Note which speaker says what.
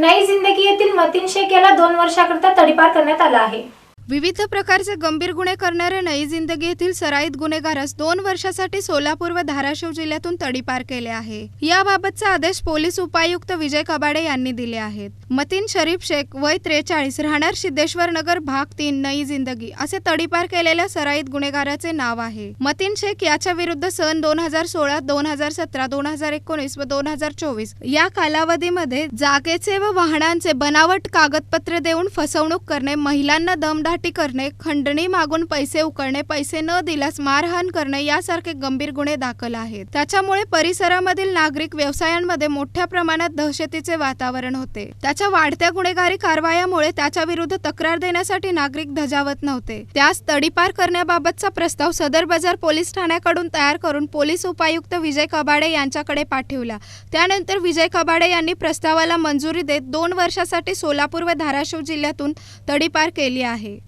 Speaker 1: नई जिंदगी येथील मतीन शेख याला दोन वर्षाकरता तडीपार करण्यात आला आहे.
Speaker 2: विविध प्रकारचे गंभीर गुन्हे करणाऱ्या नई जिंदगी येथील सराईत गुन्हेगारास दोन वर्षासाठी सोलापूर व धाराशिव जिल्ह्यातून तडीपार केले आहे. याबाबतचा आदेश पोलीस उपायुक्त विजय कबाडे यांनी दिले आहेत. मतीन शरीफ शेख वय त्रेचाळीस राहणार सिद्धेश्वर नगर भाग तीन नई जिंदगी असे तडीपार केलेल्या सराईत गुन्हेगाराचे नाव आहे. मतीन शेख याच्या विरुद्ध सन दोन हजार सोळा दोन हजार सतरा दोन हजार एकोणीस व दोन हजार चोवीस या कालावधीमध्ये जागेचे व वाहनांचे बनावट कागदपत्रे देऊन फसवणूक करणे महिलांना दमदाट करणे खंडणी मागून पैसे उकळणे पैसे न दिल्यास मारहाण करणे यासारखे गंभीर गुन्हे दाखल आहेत. त्याच्यामुळे परिसरामधील नागरिक व्यवसायांमध्ये मोठ्या प्रमाणात दहशतीचे वातावरण होते. त्याच्या वाढत्या गुन्हेगारी कारवायामुळे त्याच्या विरुद्ध तक्रार देण्यासाठी नागरिक धजावत नव्हते. त्यास तडीपार करण्याबाबतचा प्रस्ताव सदर बाजार पोलीस ठाण्याकडून तयार करून पोलीस उपायुक्त विजय कबाडे यांच्याकडे पाठवला. त्यानंतर विजय कबाडे यांनी प्रस्तावाला मंजुरी देत दोन वर्षासाठी सोलापूर व धाराशिव जिल्ह्यातून तडीपार केली आहे.